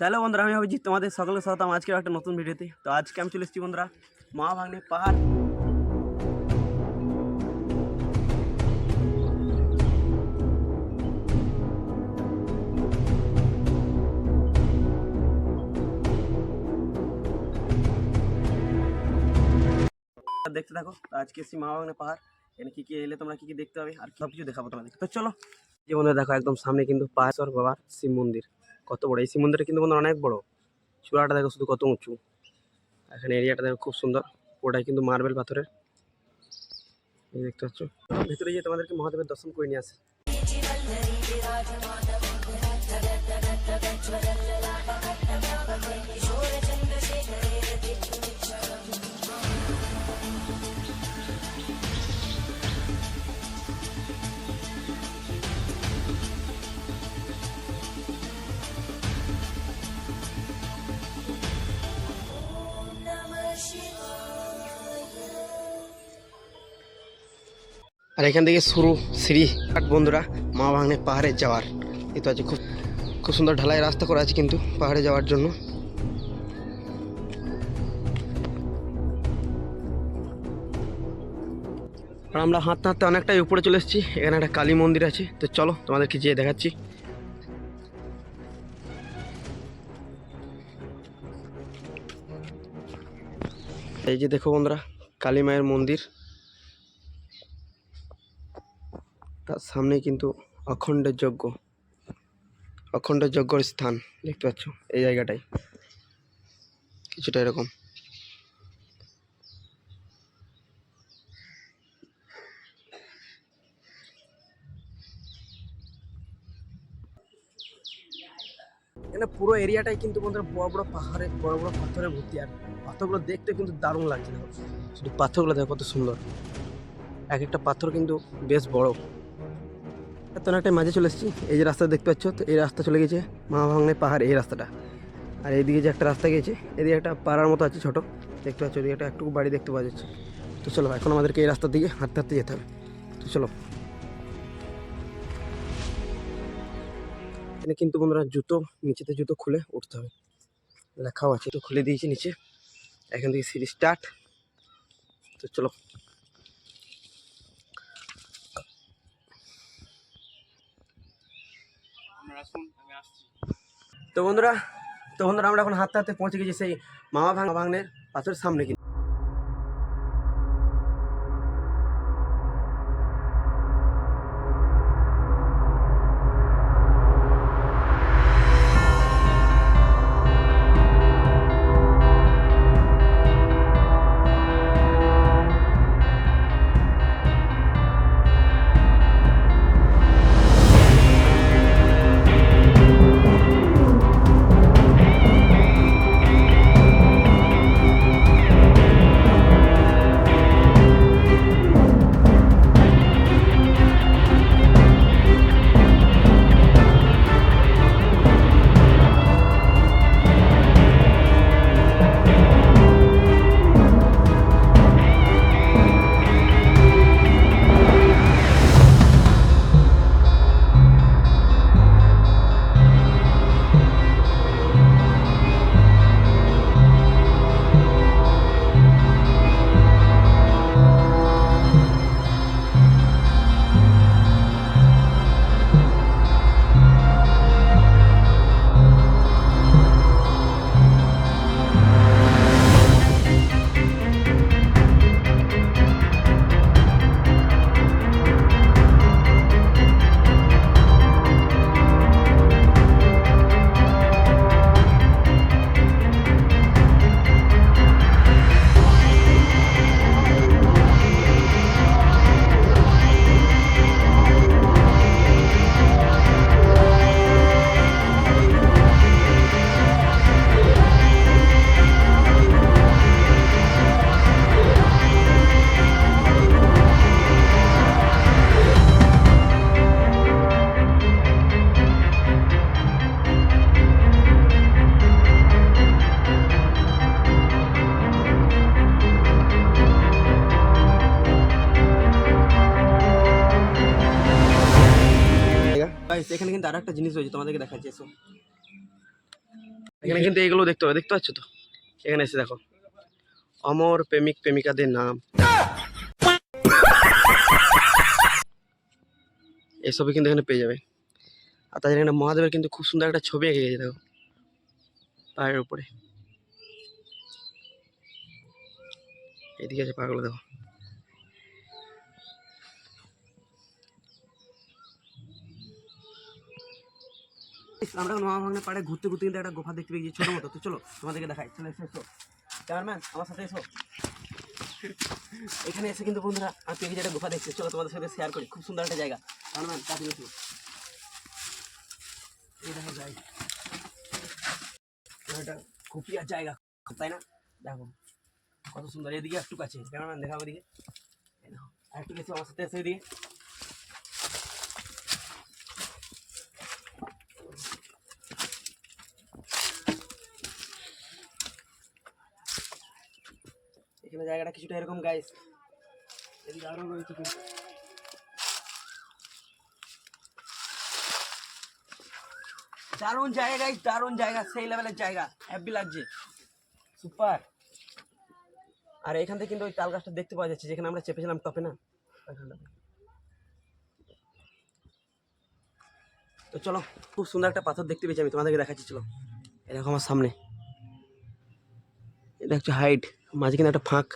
তাহলে বন্ধুরা আমি ভাবছি তোমাদের সকলের সাথে আমার আজকে একটা নতুন ভিডিওতে তো আজকে আমি চলে এসেছি বন্ধুরা মা ভাগ্নে পাহাড় দেখতে থাকো তো আজকে এসেছি মা ভাগ্নে পাহাড় এখানে কী কী এলে তোমরা কী কী দেখতে হবে আর সব কিছু দেখাবো তোমাদের তো চলো যে বন্ধুরা দেখো একদম সামনে কিন্তু পাহাড়েশ্বর বাবার শিব মন্দির কত বড়? এই শিব কিন্তু বন্ধুরা অনেক বড়। চূড়াটা দেখো শুধু কত উঁচু। এখানে এরিয়াটা দেখো খুব সুন্দর। ওটাই কিন্তু মার্বেল পাথরের। এই দেখতে পাচ্ছ? ভিতরে গিয়ে তোমাদেরকে মহাদেবের দর্শন করে নিয়ে আসে। আর এখান থেকে শুরু সিঁড়ি ঘাট বন্ধুরা, মা ভাঙনে পাহাড়ে যাওয়ার। এই তো আছে খুব খুব সুন্দর ঢালাই রাস্তা করা আছে কিন্তু পাহাড়ে যাওয়ার জন্য। আর আমরা হাঁটতে হাঁটতে অনেকটাই উপরে চলে এসেছি, এখানে একটা কালী মন্দির আছে। তো চলো তোমাদেরকে যেয়ে দেখাচ্ছি। এই যে দেখো বন্ধুরা, কালী মায়ের মন্দির। তার সামনে কিন্তু অখণ্ড যজ্ঞ অখণ্ড যজ্ঞর স্থান দেখতে পাচ্ছ এই জায়গাটাই কিছুটা এরকম। এখানে পুরো এরিয়াটাই কিন্তু বন্ধুরা বড় বড় পাহাড়ে, বড় বড় পাথরে ভর্তি, আর পাথরগুলো দেখতে কিন্তু দারুণ লাগছে। শুধু পাথরগুলো দেখো, কত সুন্দর। এক একটা পাথর কিন্তু বেশ বড়। এত অনেকটাই মাঝে চলে এসেছি। এই যে রাস্তা দেখতে পাচ্ছ, তো এই রাস্তা চলে গেছে মা ভাঙনে পাহাড়, এই রাস্তাটা। আর এইদিকে যে একটা রাস্তা গেছে, এদিকে একটা পাড়ার মতো আছে ছোটো। দেখতে পাচ্ছ, এদিকে একটা একটু বাড়ি দেখতে পাওয়া যাচ্ছে। তো চলো, এখন আমাদেরকে এই রাস্তার দিকে হাঁটতে হাঁটতে যেতে হবে। তো চলো। এখানে কিন্তু বন্ধুরা জুতো, নিচেতে জুতো খুলে উঠতে হবে। লেখাও আছে তো খুলে দিয়েছি নিচে। এখান থেকে সিঁড়ি স্টার্ট তো চলো। তো বন্ধুরা তো বন্ধুরা, আমরা এখন হাঁটতে হাতে পৌঁছে গেছি সেই মামা ভাঙা ভাঙনের পাথরের সামনে কিন্তু। Guys, এখানে কিন্তু আরও একটা জিনিস রয়েছে তোমাদেরকে দেখাচ্ছি এসো। এখানে কিন্তু এগুলো দেখতে হবে দেখতে পাচ্ছ তো? এখানে এসে দেখো। অমর প্রেমিক প্রেমিকাদের নাম। এসবই কিন্তু এখানে পেয়ে যাবে। আর তাদের এখানে মহাদেবের কিন্তু খুব সুন্দর একটা ছবি এঁকে গেছে দেখো। পায়ের উপরে। এদিকে আছে পাগল দেখো। আমরা মহাভাঙনের পাড়ে ঘুরতে ঘুরতে কিন্তু একটা গোফা দেখতে পেয়েছি, ছোট মতো। তো চলো, তোমাদেরকে দেখাই। চলো, এসো এসো। চেয়ারম্যান, আমার সাথে এসো। এখানে এসে কিন্তু বন্ধুরা, আমি পেয়েছি একটা গোফা দেখছি চলো, তোমাদের সাথে শেয়ার করি। খুব সুন্দর একটা জায়গা। চেয়ারম্যান কাছে এসো এই দেখো যাই এটা খুপিয়ার জায়গা। তাই না? দেখো, কত সুন্দর। এদিকে একটু কাছে। ক্যামেরাম্যান দেখাবো এদিকে। একটু গেছি, আমার সাথে এসে এদিকে। এখানে জায়গাটা কিছুটা এরকম গাইস এদিকে আরও রয়েছে কিন্তু। দারুণ জায়গা গাইস দারুণ জায়গা, সেই লেভেলের জায়গা। হ্যাপি লাগছে। সুপার আর এখান থেকে কিন্তু ওই তাল গাছটা দেখতে পাওয়া যাচ্ছে, যেখানে আমরা চেপেছিলাম টপে না? তো চলো, খুব সুন্দর একটা পাথর দেখতে পেয়েছি আমি, তোমাদেরকে দেখাচ্ছি, চলো। দেখো আমার সামনে। এটা হচ্ছে হাইট মাঝখানে একটা ফাঁক,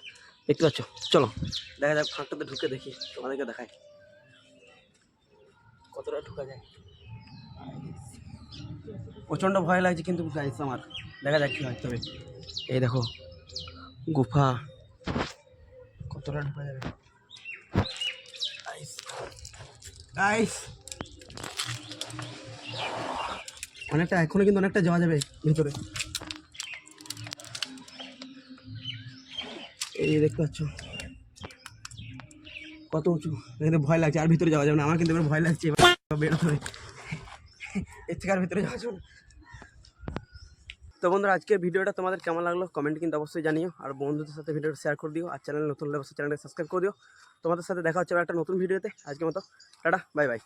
দেখতে পাচ্ছ? চলো, দেখা যাক ফাঁকটাতে ঢুকে দেখি, তোমাদেরকে দেখাই। কতটা ঢুকা যায়? প্রচণ্ড ভয় লাগছে কিন্তু গাইস আমার। দেখা যাক কী হয়, তবে। এই দেখো, গুফা। কতটা ঢুকা যাবে? অনেকটা, এখনও কিন্তু অনেকটা যাওয়া যাবে ভিতরে। এই দেখতে পাচ্ছ। কত উঁচু। এখানে ভয় লাগছে, আর ভিতরে যাওয়া যাবে না। আমার কিন্তু এবার ভয় লাগছে। এবার বেরোতে হবে এর থেকে আর ভিতরে যাওয়া যাবে তো বন্ধুরা, আজকের ভিডিওটা তোমাদের কেমন লাগল? কমেন্ট কিন্তু অবশ্যই জানিও। আর বন্ধুদের সাথে ভিডিওটা শেয়ার করে দিও। আর চ্যানেল নতুন হলে অবশ্যই চ্যানেলটা সাবস্ক্রাইব করে দিও। তোমাদের সাথে দেখা হচ্ছে একটা নতুন ভিডিওতে। আজকের মতো, টাটা বাই বাই